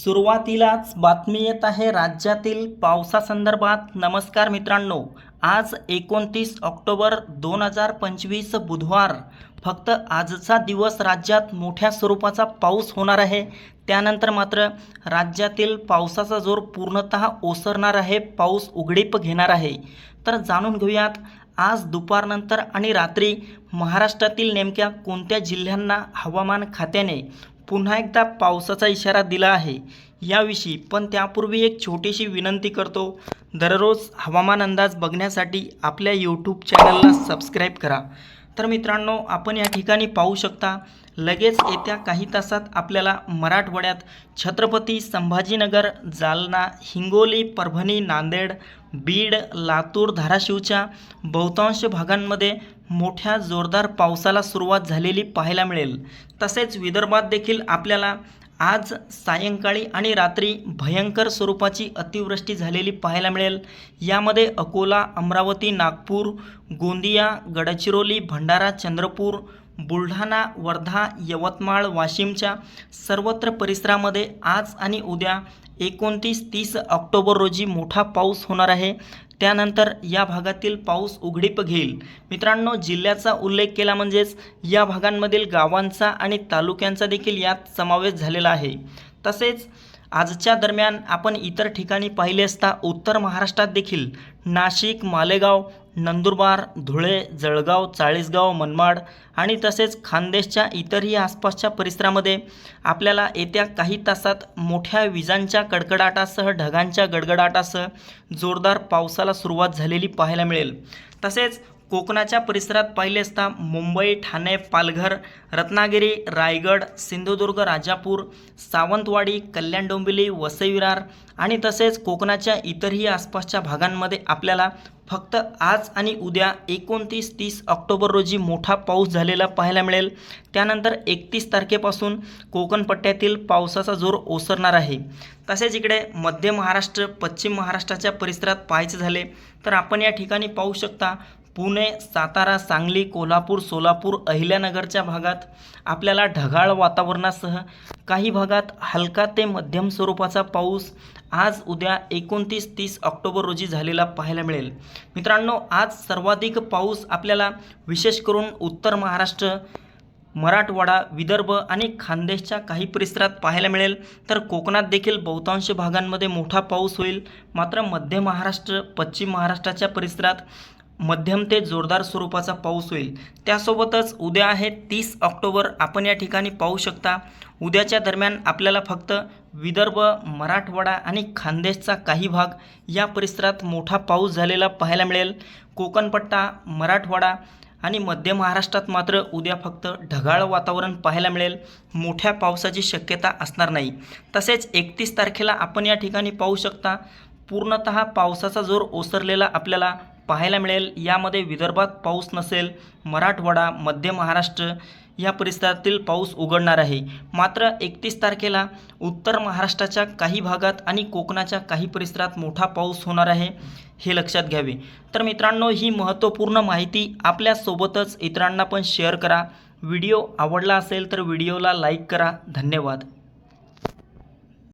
सुरुवातीलाच बातमी येत आहे राज्यातील पावसासंदर्भात. नमस्कार मित्रांनो आज एकोणतीस ऑक्टोबर दोन हजार पंचवीस बुधवार. फक्त आजचा दिवस राज्यात मोठ्या स्वरूपाचा पाऊस होणार आहे. त्यानंतर मात्र राज्यातील पावसाचा जोर पूर्णतः ओसरणार आहे पाऊस उघडीप घेणार आहे. तर जाणून घेऊयात आज दुपारनंतर आणि रात्री महाराष्ट्रातील नेमक्या कोणत्या जिल्ह्यांना हवामान खात्याने पुन्हा एकदा पावसाचा इशारा दिला आहे. याविषयी पण त्यापूर्वी एक छोटीशी विनंती करतो. दररोज हवामान अंदाज बघण्यासाठी आपल्या यूट्यूब चॅनलला सबस्क्राईब करा. तर मित्रांनो आपण या ठिकाणी पाहू शकता लगेच येत्या काही तासात आपल्याला मराठवाड्यात छत्रपती संभाजीनगर जालना हिंगोली परभणी नांदेड बीड लातूर धाराशिवच्या बहुतांश भागांमध्ये मोठ्या जोरदार पावसाला सुरुवात झालेली पाहायला मिळेल. तसेच विदर्भात देखील आपल्याला आज सायंकाळी आणि रात्री भयंकर स्वरूपाची अतिवृष्टी झालेली पाहायला मिळेल. यामध्ये अकोला अमरावती नागपूर गोंदिया गडचिरोली भंडारा चंद्रपूर बुलढाणा वर्धा यवतमाळ वाशिमच्या सर्वत्र परिसरामध्ये आज आणि उद्या एकोणतीस तीस ऑक्टोबर रोजी मोठा पाऊस होणार आहे. त्यानंतर या भागातील पाऊस उघडीप घेईल. मित्रांनो जिल्ह्याचा उल्लेख केला म्हणजेच या भागांमधील गावांचा आणि तालुक्यांचा देखील यात समावेश झालेला आहे. तसेच आजच्या दरम्यान आपण इतर ठिकाणी पाहिले असता उत्तर महाराष्ट्रात देखील नाशिक मालेगाव नंदुरबार धुळे जळगाव चाळीसगाव मनमाड आणि तसेच खानदेशच्या इतरही आसपासच्या परिसरामध्ये आपल्याला येत्या काही तासात मोठ्या विजांच्या कडकडाटासह ढगांच्या गडगडाटासह जोरदार पावसाला सुरुवात झालेली पाहायला मिळेल. तसेच कोकणाच्या परिसरात पाहिले असता मुंबई ठाणे पालघर रत्नागिरी रायगड सिंधुदुर्ग राजापूर सावंतवाडी कल्याण डोंबिवली वसई विरार आणि तसेच कोकणाच्या इतरही आसपासच्या भागांमध्ये आपल्याला फक्त आज आणि उद्या एकोणतीस तीस ऑक्टोबर रोजी मोठा पाऊस झालेला पाहायला मिळेल. त्यानंतर एकतीस तारखेपासून कोकण पट्ट्यातील पावसाचा जोर ओसरणार आहे. तसेच इकडे मध्य महाराष्ट्र पश्चिम महाराष्ट्राच्या परिसरात पाहायचे झाले तर आपण या ठिकाणी पाहू शकता पुणे सातारा सांगली कोल्हापूर सोलापूर अहिल्यानगरच्या भागात आपल्याला ढगाळ वातावरणासह काही भागात हलका ते मध्यम स्वरूपाचा पाऊस आज उद्या एकोणतीस तीस ऑक्टोबर रोजी झालेला पाहायला मिळेल. मित्रांनो आज सर्वाधिक पाऊस आपल्याला विशेष करून उत्तर महाराष्ट्र मराठवाडा विदर्भ आणि खानदेशच्या काही परिसरात पाहायला मिळेल. तर कोकणात देखील बहुतांश भागांमध्ये मोठा पाऊस होईल. मात्र मध्य महाराष्ट्र पश्चिम महाराष्ट्राच्या परिसरात मध्यम ते जोरदार स्वरूपाचा पाऊस होईल. त्यासोबतच उद्या आहे तीस ऑक्टोबर. आपण या ठिकाणी पाहू शकता उद्याच्या दरम्यान आपल्याला फक्त विदर्भ मराठवाडा आणि खानदेशचा काही भाग या परिसरात मोठा पाऊस झालेला पाहायला मिळेल. कोकणपट्टा मराठवाडा आणि मध्य महाराष्ट्रात मात्र उद्या फक्त ढगाळ वातावरण पाहायला मिळेल. मोठ्या पावसाची शक्यता असणार नाही. तसेच एकतीस तारखेला आपण या ठिकाणी पाहू शकता पूर्णत पावसाचा जोर ओसरलेला आपल्याला पाहायला मिळेल. यामध्ये विदर्भात पाऊस नसेल मराठवाडा मध्य महाराष्ट्र या परिसरातील पाऊस उघडणार आहे. मात्र एकतीस तारखेला उत्तर महाराष्ट्राच्या काही भागात आणि कोकणाच्या काही परिसरात मोठा पाऊस होणार आहे हे लक्षात घ्यावे. तर मित्रांनो ही महत्त्वपूर्ण माहिती आपल्यासोबतच इतरांना पण शेअर करा. व्हिडिओ आवडला असेल तर व्हिडिओला लाईक करा. धन्यवाद.